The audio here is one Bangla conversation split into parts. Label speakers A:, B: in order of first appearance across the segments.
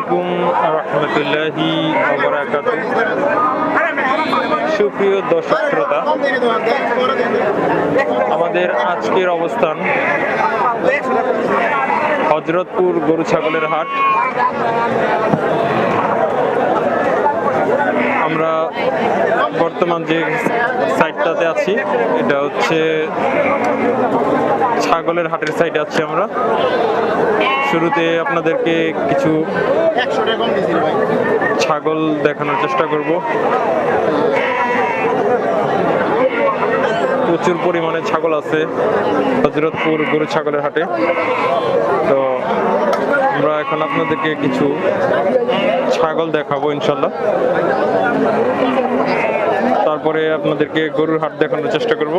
A: আলাইকুম রহমতুল্লাহি সুপ্রিয় দর্শক শ্রোতা আমাদের আজকের অবস্থান হজরতপুর গরু ছাগলের হাট। আমরা বর্তমান যে সাইডটাতে আছি, এটা হচ্ছে ছাগলের হাটের সাইডে আছি আমরা। শুরুতে আপনাদেরকে কিছু ছাগল দেখানোর চেষ্টা করব। প্রচুর পরিমাণে ছাগল আছে, হজরতপুর গরু ছাগলের হাটে। তো আমরা এখন আপনাদেরকে কিছু ছাগল দেখাবো, ইনশাল্লাহ। তারপরে আপনাদেরকে গরুর হাট দেখানোর চেষ্টা করব।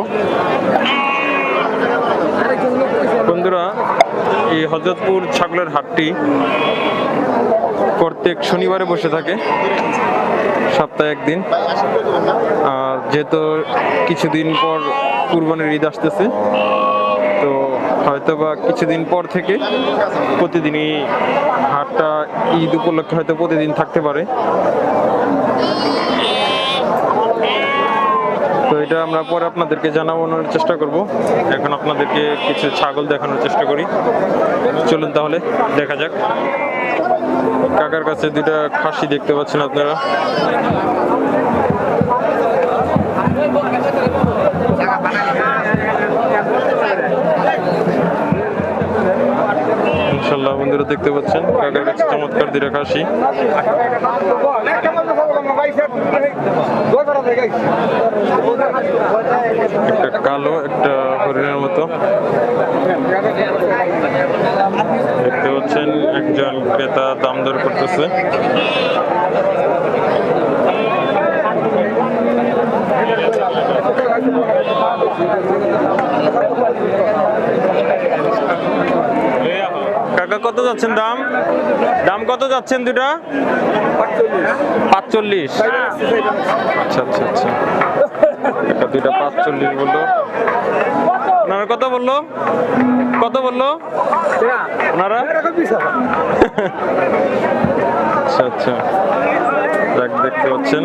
A: বন্ধুরা, এই হজরতপুর ছাগলের হাটটি প্রত্যেক শনিবারে বসে থাকে, সপ্তাহে একদিন। আর যেহেতু কিছুদিন পর কুরবানির ঈদ আসতেছে, তো হয়তো বা কিছুদিন পর থেকে প্রতিদিনই হাটটা ঈদ উপলক্ষে হয়তো প্রতিদিন থাকতে পারে। তো এটা আমরা পরে আপনাদেরকে জানানোর চেষ্টা করব। এখন আপনাদেরকে কিছু ছাগল দেখানোর চেষ্টা করি। চলুন তাহলে, দেখা যাক। কাকার কাছে দুটা খাসি দেখতে পাচ্ছেন আপনারা। চমৎকার দুটা খাসি একটা কালো, একটা হরিণের মতো। দেখতে পাচ্ছেন, একজন ক্রেতা দাম দর করতেছে কাকা কত যাচ্ছেন দাম? দাম কত যাচ্ছেন দুটা পাঁচচল্লিশ। আচ্ছা আচ্ছা আচ্ছা। একটা দুইটা পাঁচচল্লিশ বলল। ওনারা কত বলল? কত বলল? আচ্ছা আচ্ছা। যাক, দেখতে পাচ্ছেন।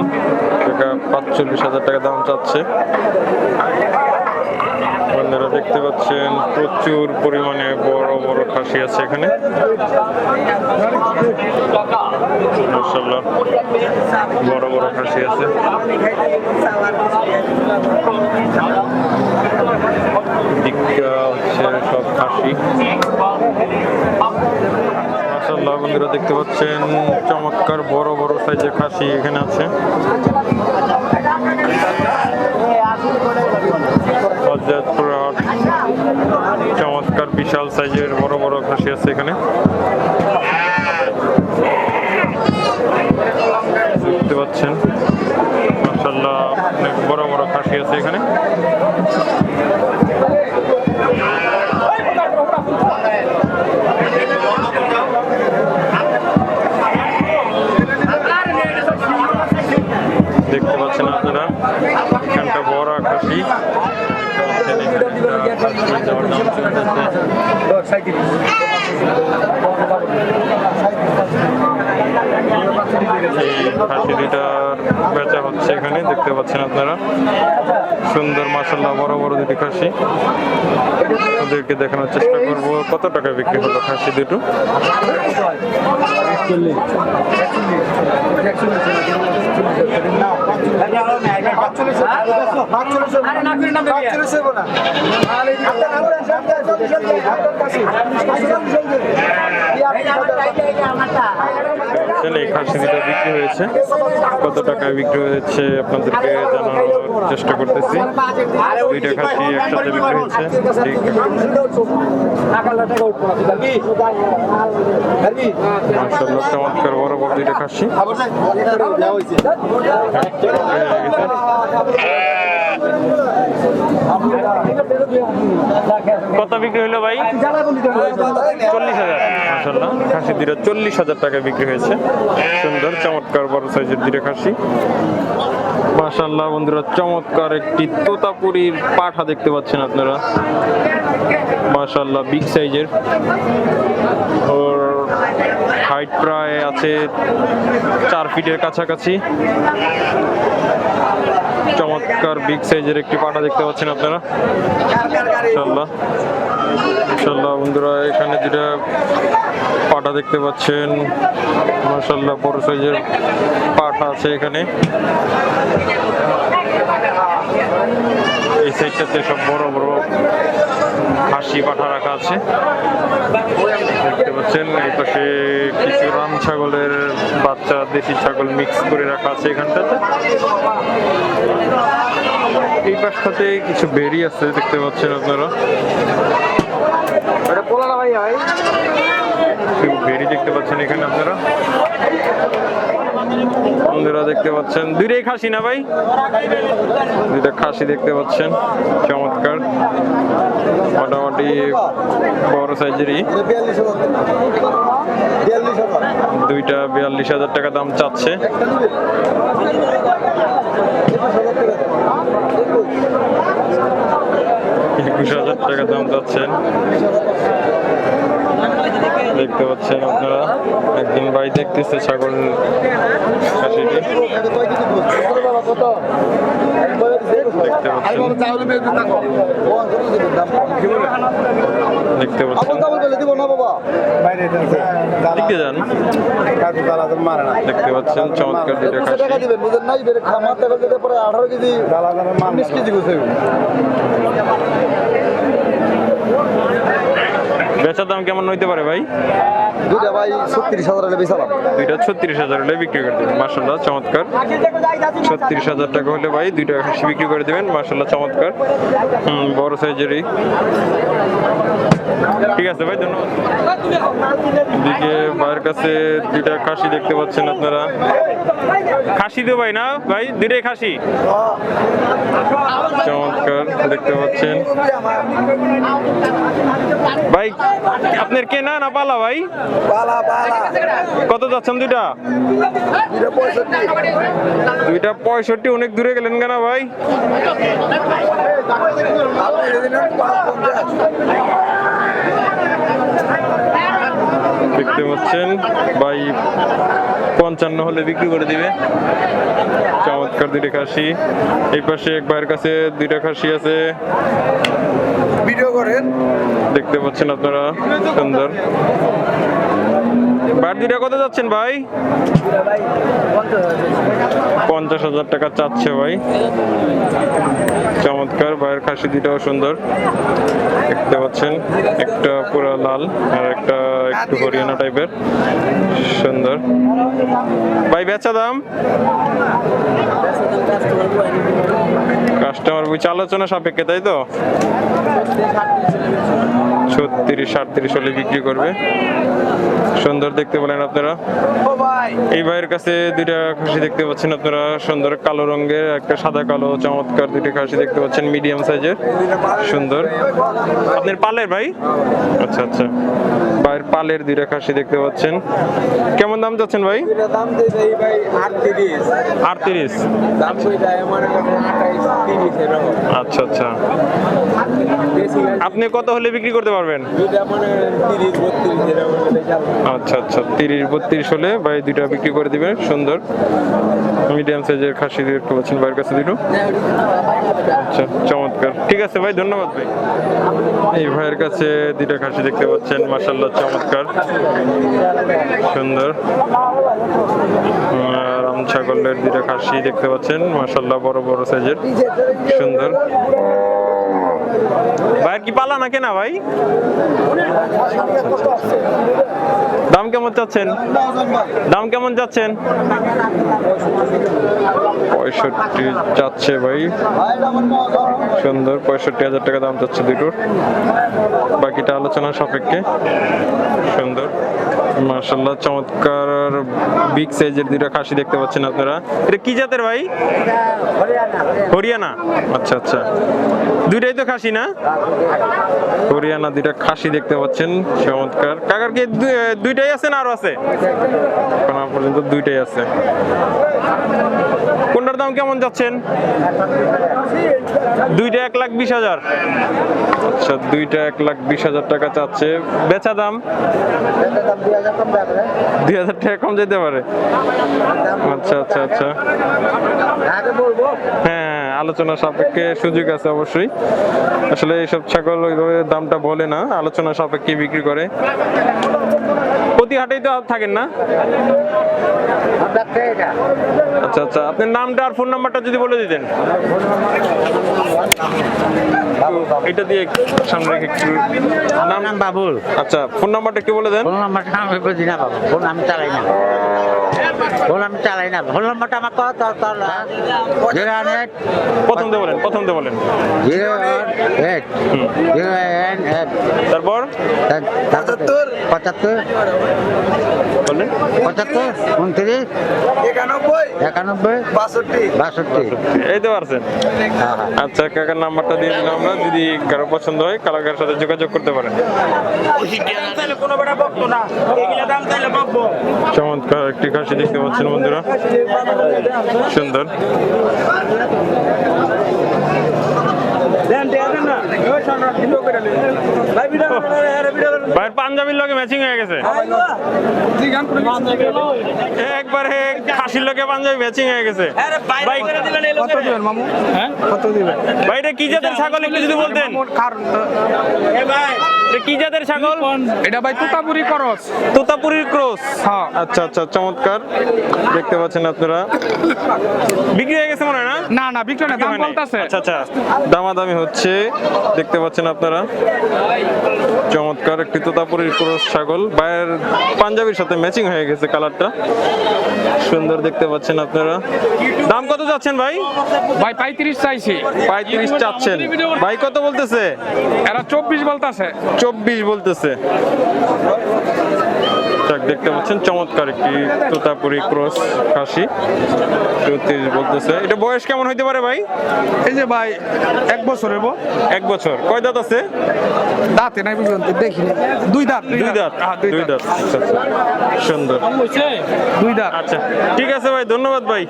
A: টাকা পাঁচচল্লিশ হাজার টাকা দাম চাচ্ছে। দেখতে পাচ্ছেন প্রচুর পরিমাণে বড় বড় খাসি আছে এখানে। বড় বড় খাসি আছে। দিকটা হচ্ছে সব খাসি। দেখতে পাচ্ছেন চমৎকার বড় বড় সাইজের খাসি এখানে আছে। চমৎকার, বিশাল সাইজের, বড় বড় ঘাসি আছে এখানে। দেখতে পাচ্ছেন মাসাল্লাহ অনেক বড় বড় খাসি আছে এখানে। যাওয়ার দাম বেচা হচ্ছে এখানে দেখতে পাচ্ছেন আপনারা সুন্দর মাসাল্লাহ বড় বড় দুটি খাসি ওদেরকে দেখানোর চেষ্টা করব কত টাকা বিক্রি হলো খাসি দুটো দেখছেন বিক্রি হয়েছে। কত টাকায় বিক্রি হয়েছে আপনাদেরকে জানানোর চেষ্টা করতেছি। দুইটা খাসি একসাথে বিক্রি হয়েছে। মাসাল্লাহ চমৎকার বড় বড় দুইটা খাসি। কত বিক্রি হলো ভাই? চল্লিশ হাজার। মাসাল্লাহ খাসি দুটো চল্লিশ হাজার টাকা বিক্রি হয়েছে। সুন্দর, চমৎকার, বড় সাইজের দুটো খাসি। মাশাল্লাহ বন্ধুরা, চমৎকার একটি তোতাপুরীর পাঠা দেখতে পাচ্ছেন আপনারা। মাশাল্লাহ বিগ সাইজের ওর হাইট প্রায় আছে চার ফিটের কাছাকাছি। চমৎকার বিগ সাইজের একটি পাটা দেখতে পাচ্ছেন আপনারা। ইনশাল্লাহ বন্ধুরা, এখানে যেটা পাটা দেখতে পাচ্ছেন মাশাল্লাহ বড় সাইজের পাটা আছে এখানে। এই সাইডটাতে সব বড় বড় হাসি পাঠা রাখা আছে। দেখতে পাচ্ছেন এই পাশে কিছু রাম ছাগলের বাচ্চা দেশি ছাগল মিক্স করে রাখা আছে এখানটাতে। এই পাশটাতে কিছু বেরি আছে দেখতে পাচ্ছেন আপনারা। বেরি দেখতে পাচ্ছেন এখানে আপনারা। বন্ধুরা দেখতে পাচ্ছেন। দুইটাই খাসি না ভাই? দুইটা খাসি দেখতে পাচ্ছেন। চমৎকার। মোটামুটি বড় সাইজেরই। দুইটা বিয়াল্লিশ হাজার টাকা দাম চাচ্ছে। একুশ হাজার টাকা দাম চাচ্ছেন দেখতে পাচ্ছেন আপনারা। একদিন ভাই দেখতেছে ছাগল খাসিটি। দেখতে পাচ্ছেন। দেখতে পাচ্ছেন। দেখতে পাচ্ছেন চমৎকার দুইটা খাসি।
B: টাকা দিবেন বুঝেন নাই খামার টাকা দিতে পরে আঠারো কেজি কেজি গুছে
A: বেচার দাম কেমন হইতে পারে ভাই?
B: দুইটা ভাই ছত্রিশ হাজার হলে বেচালাম।
A: দুইটা ছত্রিশ হাজার হলে বিক্রি করে দেবেন মার্শাল্লাহ চমৎকার। ছত্রিশ হাজার টাকা হলে ভাই দুইটা খাসি বিক্রি করে দেবেন মার্শাল্লাহ চমৎকার। বড় সাইজেরই। ঠিক আছে ভাই ধন্যবাদ। এদিকে ভাইয়ের কাছে দুইটা খাসি দেখতে পাচ্ছেন আপনারা। খাসি তো ভাই না? ভাই দুইটাই খাসি? চমৎকার দেখতে পাচ্ছেন। ভাই আপনার কেনা না পালা ভাই?
B: পালা পালা।
A: কত যাচ্ছেন দুইটা?
B: দুইটা পঁয়ষট্টি।
A: অনেক দূরে গেলেন কেনা ভাই
B: আপনি যদি নেন পাঁচ পঞ্চাশ
A: দেখতে পাচ্ছেন ভাই পঞ্চান্ন হলে বিক্রি করে দিবে। চমৎকার দুইটা খাসি। এই পাশে এক ভাইয়ের কাছে দুইটা খাসি আছে।
B: ভিডিও করেন।
A: দেখতে পাচ্ছেন আপনারা। সুন্দর। বার দুইটা কত যাচ্ছেন ভাই? পঞ্চাশ হাজার টাকা চাচ্ছে ভাই। চমৎকার, ভাইয়ের খাসি দুইটাও সুন্দর। দেখতে পাচ্ছেন, একটা পুরো লাল আর একটা একটু হরিয়ানা টাইপের। সুন্দর। ভাই, বেচা দাম? কাস্টমার বুঝছে আলোচনা সাপেক্ষে, তাই তো? ছত্রিশ সাতত্রিশ হলে বিক্রি করবে। সুন্দর দেখতে বলেন আপনারা? এই ভাইয়ের কাছে দুইটা খাসি দেখতে পাচ্ছেন আপনারা, সুন্দর কালো রঙের একটা সাদা কালো চমৎকার দুইটা খাসি দেখতে পাচ্ছেন, মিডিয়াম সাইজের, সুন্দর। আপনার পালের ভাই? আচ্ছা আচ্ছা। ভাইয়ের পালের দুইটা খাসি দেখতে পাচ্ছেন। কেমন দাম যাচ্ছেন ভাই?
B: আটত্রিশ।
A: আচ্ছা আচ্ছা। আপনি কত হলে বিক্রি করতে পারবেন?
B: এরকম
A: আচ্ছা। তিরিশ, বত্রিশ হলে ভাই দুইটা বিক্রি করে দিবে, সুন্দর। মিডিয়াম সাইজের খাসি দেখতে পাচ্ছেন ভাইয়ের কাছে দুটো আচ্ছা চমৎকার। ঠিক আছে ভাই, ধন্যবাদ ভাই। এই ভাইয়ের কাছে দুইটা খাসি দেখতে পাচ্ছেন মাসাল্লাহ চমৎকার। সুন্দর। রাম ছাগলের দুইটা খাসি দেখতে পাচ্ছেন মাসাল্লাহ বড় বড় সাইজের। সুন্দর। ভাইয়ের কি পালা না কেনা ভাই? দাম কেমন চাচ্ছেন? দাম কেমন যাচ্ছেন? পঁয়ষট্টি যাচ্ছে ভাই। সুন্দর, পঁয়ষট্টি হাজার টাকা দাম যাচ্ছে দুটোর। বাকিটা আলোচনা সাপেক্ষে। সুন্দর। মার্শাল্লাহ চমৎকার বিগ সাইজের দুইটা খাসি দেখতে পাচ্ছেন আপনারা। এটা কি জাতের ভাই? হরিয়ানা। আচ্ছা আচ্ছা। দুইটাই তো খাসি না? হরিয়ানা দুইটা খাসি দেখতে পাচ্ছেন, চমৎকার। কাকার কি দুইটাই আছে না আরও আছে? এখন পর্যন্ত দুইটাই আছে। কোনটার দাম কেমন যাচ্ছেন? দুইটা এক লাখ বিশ হাজার। আচ্ছা দুইটা এক লাখ বিশ হাজার টাকা চাচ্ছে। বেচা দাম?
B: দুই হাজার
A: টাকা কম যেতে পারে। আচ্ছা আচ্ছা আচ্ছা।
B: আগে বলব?
A: হ্যাঁ আলোচনা সাপেক্ষে সুযোগ আছে অবশ্যই। আসলে এইসব ছাগল ওইভাবে দামটা বলে না আলোচনা সাপেক্ষে বিক্রি করে। প্রতি হাটেই তো থাকেন না? আচ্ছা আচ্ছা আপনার নামটা আর ফোন নাম্বারটা যদি বলে দিতেন। এটা দিয়ে সামনে রেখে একটু নাম
C: নাম বাবুল।
A: আচ্ছা ফোন নাম্বারটা একটু বলে দেন।
C: ফোন নাম্বারটা আমি বুঝি না বাবু ফোন আমি চালাই না। ফোন আমি চালাই না। ফোন নাম্বারটা আমার কত? তোর জিরো এইট।
A: প্রথম দিয়ে বলেন প্রথম দিয়ে বলেন।
C: Zero eight. Zero eight.
A: তারপর?
C: পঁচাত্তর পঁচাত্তর। পঁচাত্তর উনত্রিশ
B: একানব্বই
C: একানব্বই
B: বাষট্টি।
C: বাষট্টি।
A: এই তো পারছেন?
C: হ্যাঁ।
A: আচ্ছা কাকার নাম্বারটা দিয়ে দিলাম আমরা। যদি কারও পছন্দ হয় কালাকার সাথে যোগাযোগ করতে পারেন। চমৎকার একটি খাসি দেখতে পাচ্ছেন বন্ধুরা। সুন্দর। ভাইয়ের পাঞ্জাবির লগে ম্যাচিং হয়ে গেছে। একবারে খাসির লগে পাঞ্জাবি ম্যাচিং হয়ে গেছে। ভাই
B: কত দিবেন মামু? হ্যাঁ? কত দিবেন?
A: ভাই এটা কি জাতের ছাগল একটু যদি বলতেন? এটা কি জাতের ছাগল?
D: এটা ভাই তুতাপুরি করস।
A: তোতাপুরীর ক্রস।
D: হ্যাঁ।
A: আচ্ছা আচ্ছা চমৎকার। দেখতে পাচ্ছেন আপনারা। বিক্রি হয়ে গেছে মনে হয় না?
D: না না বিক্রয় না দাম বলতাছে।
A: আচ্ছা আচ্ছা। দামাদামি হচ্ছে দেখতে পাচ্ছেন আপনারা। চমৎকার একটি তোতাপুরীর ক্রস ছাগল। বাইরের পাঞ্জাবির সাথে ম্যাচিং হয়ে গেছে কালারটা। সুন্দর দেখতে পাচ্ছেন আপনারা। দাম কত যাচ্ছেন ভাই?
D: ভাই পঁয়ত্রিশ চাইছি।
A: পঁয়ত্রিশ চাচ্ছেন। ভাই কত বলতেছে?
D: এরা চব্বিশ বলতাছে।
A: চব্বিশ বলতেছে। যাক, দেখতে পাচ্ছেন চমৎকার একটি তোতাপুরি ক্রস খাসি। চৌত্রিশ বলতেছে। এটা বয়স কেমন হইতে পারে ভাই?
D: এই যে ভাই এক বছরের বো
A: এক বছর। কয় দাঁত আছে?
D: দাঁতে নাই বুঝলেন তো দেখিনি। দুই দাঁত
A: দুই দাঁত।
D: হ্যাঁ,
A: দুই দাঁত। আচ্ছা আচ্ছা। সুন্দর।
D: দুই দাঁত।
A: আচ্ছা ঠিক আছে ভাই ধন্যবাদ ভাই।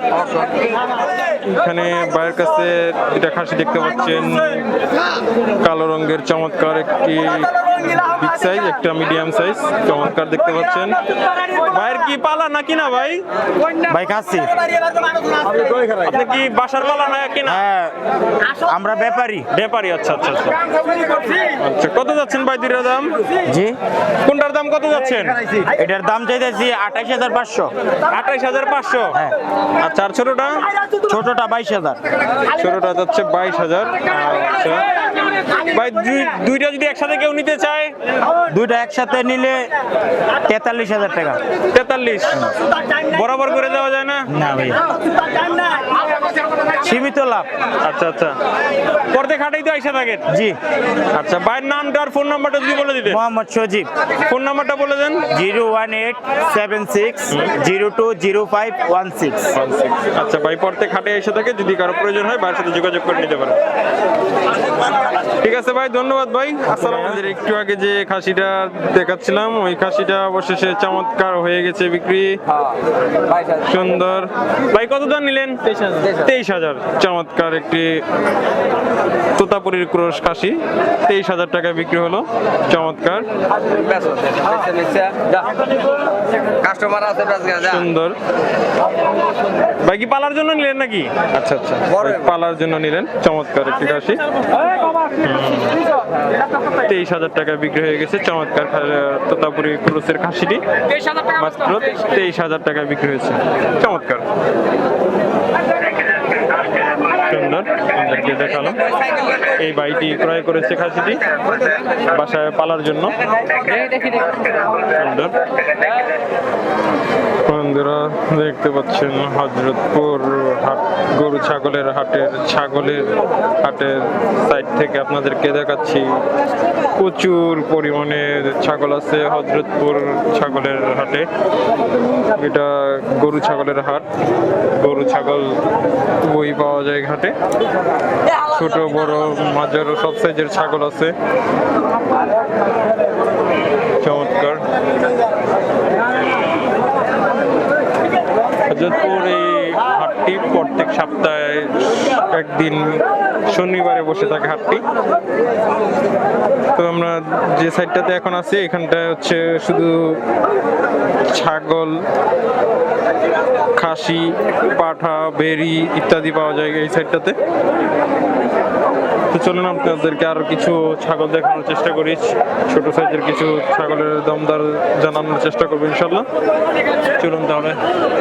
A: এখানে ভাইয়ের কাছে এটা খাসি দেখতে পাচ্ছেন। কালো রঙের চমৎকার একটি বিগ সাইজ একটা মিডিয়াম সাইজ চমৎকার দেখতে পাচ্ছেন। ভাইয়ের কি পালা নাকি না ভাই?
C: ভাই খাচ্ছি
A: আপনি কি বাসার পালা না কিনা?
C: হ্যাঁ আমরা ব্যাপারী।
A: ব্যাপারী আচ্ছা আচ্ছা আচ্ছা। আচ্ছা কত যাচ্ছেন ভাই দুইটার দাম?
C: জি।
A: কোনটার দাম কত যাচ্ছেন?
C: এটার দাম চাইতেছি আঠাইশ হাজার পাঁচশো।
A: আঠাইশ হাজার পাঁচশো?
C: হ্যাঁ।
A: আচ্ছা আর ছোটটা
C: ছোটটা বাইশ হাজার।
A: ছোটটা যাচ্ছে বাইশ হাজার। আচ্ছা। ভাই দুইটা যদি একসাথে কেউ নিতে চায়?
C: দুইটা একসাথে নিলে তেতাল্লিশ হাজার টাকা।
A: তেতাল্লিশ। বরাবর করে দেওয়া যায় না?
C: না ভাই। সীমিত লাভ।
A: আচ্ছা আচ্ছা। পর্দে খাটাই তো আইসা থাকেন?
C: জি।
A: আচ্ছা ভাইয়ের নামটা আর ফোন নাম্বারটা যদি বলে দিতেন।
C: মোহাম্মদ সজীব।
A: ফোন নাম্বারটা বলে দেন।
C: Zero one eight seven six zero two zero five one six.
A: আচ্ছা ভাই পর্দে খাটে এসে থাকে যদি কারও প্রয়োজন হয় ভাইয়ের সাথে যোগাযোগ করে নিতে পারেন। ঠিক আছে ভাই ধন্যবাদ ভাই। আসসালাম আমাদের একটু আগে যে খাসিটা দেখাচ্ছিলাম ওই খাসিটা অবশেষে চমৎকার হয়ে গেছে বিক্রি। সুন্দর। ভাই কত দাম নিলেন? তেইশ হাজার। চমৎকার একটি তোতাপুরীর ক্রোশ কাশি। তেইশ হাজার টাকায় বিক্রি হলো। চমৎকার।
B: কাস্টমার আছে
A: সুন্দর। ভাই কি পালার জন্য নিলেন নাকি? আচ্ছা আচ্ছা। পালার জন্য নিলেন। চমৎকার একটি খাসি তেইশ হাজার টাকায় বিক্রি হয়ে গেছে। চমৎকার তোতাপুরি ক্রোসের খাসিটি মাত্র তেইশ হাজার টাকায় বিক্রি হয়েছে। চমৎকার। সুন্দর আপনাদেরকে দেখালাম। এই বাইটি ক্রয় করেছে খাসিটি বাসায় পালার জন্য। সুন্দর। বন্ধুরা দেখতে পাচ্ছেন হজরতপুর হাট, গরু ছাগলের হাটের ছাগলের হাটের সাইড থেকে আপনাদেরকে দেখাচ্ছি। প্রচুর পরিমাণে ছাগল আছে হজরতপুর ছাগলের হাটে। এটা গরু ছাগলের হাট। গরু ছাগল বই পাওয়া যায় ঘাটে। ছোট, বড় মাঝারো সব সাইজের ছাগল আছে চমৎকার হজরতপুর এই হাটটি প্রত্যেক সপ্তাহে একদিন শনিবারে বসে থাকে হাটটি। তো আমরা যে সাইডটাতে এখন আছি, এখানটায় হচ্ছে শুধু ছাগল, খাসি, পাঠা, বেরি ইত্যাদি পাওয়া যায় এই সাইডটাতে। তো চলুন আপনাদেরকে আরও কিছু ছাগল দেখানোর চেষ্টা করি। ছোট সাইজের কিছু ছাগলের দমদার জানানোর চেষ্টা করব, ইনশাল্লাহ। চলুন তাহলে,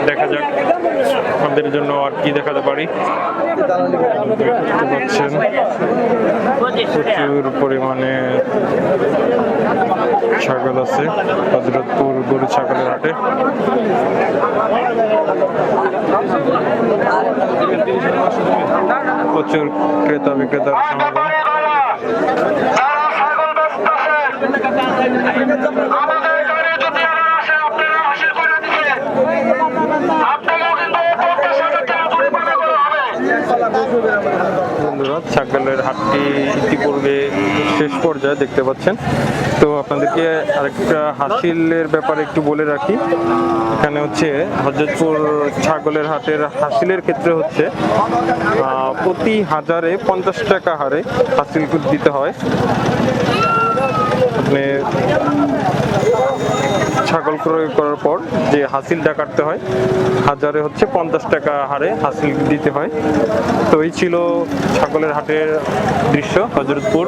A: দেখা যাক আমাদের জন্য আর কি দেখাতে পারি। দেখতে পাচ্ছেন প্রচুর পরিমাণে ছাগল আছে, হজরতপুর গরু ছাগলের হাটে। প্রচুর ক্রেতা বিক্রেতার সমাগম
E: আমাদের গাড়ি যদি আরও আসে আপনারা হাসিল করে দিচ্ছেন আপনাকেও কিন্তু পঞ্চাশ হাজার টাকা জরিমানা করা হবে
A: বন্ধুরা ছাগলের হাটটি ইতিপূর্বে শেষ পর্যায়ে দেখতে পাচ্ছেন। তো আপনাদেরকে আরেকটা হাসিলের ব্যাপারে একটু বলে রাখি। এখানে হচ্ছে হজরতপুর ছাগলের হাটের হাসিলের ক্ষেত্রে হচ্ছে প্রতি হাজারে পঞ্চাশ টাকা হারে হাসিল দিতে হয়। আপনি ছাগল ক্রয় করার পর যে হাসিলটা কাটতে হয়, হাজারে হচ্ছে পঞ্চাশ টাকা হারে হাসিল দিতে হয়। তো এই ছিল ছাগলের হাটের দৃশ্য, হজরতপুর।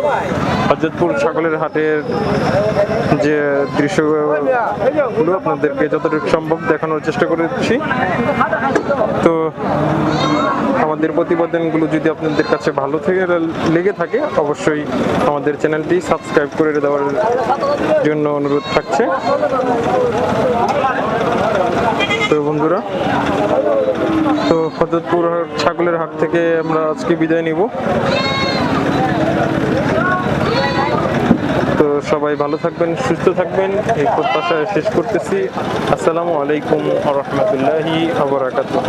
A: হজরতপুর ছাগলের হাটের যে দৃশ্যগুলো আপনাদেরকে যতটুকু সম্ভব দেখানোর চেষ্টা করেছি। তো আমাদের প্রতিবেদনগুলো যদি আপনাদের কাছে ভালো থেকে লেগে থাকে, অবশ্যই আমাদের চ্যানেলটি সাবস্ক্রাইব করে দেওয়ার জন্য অনুরোধ থাকছে। তো বন্ধুরা, তো ফজরতপুর ছাগলের হাট থেকে আমরা আজকে বিদায় নিব। তো সবাই ভালো থাকবেন, সুস্থ থাকবেন। এই প্রত্যাশা শেষ করতেছি। আসসালামু আলাইকুম আ রহমতুল্লাহি আবরাকাতুহ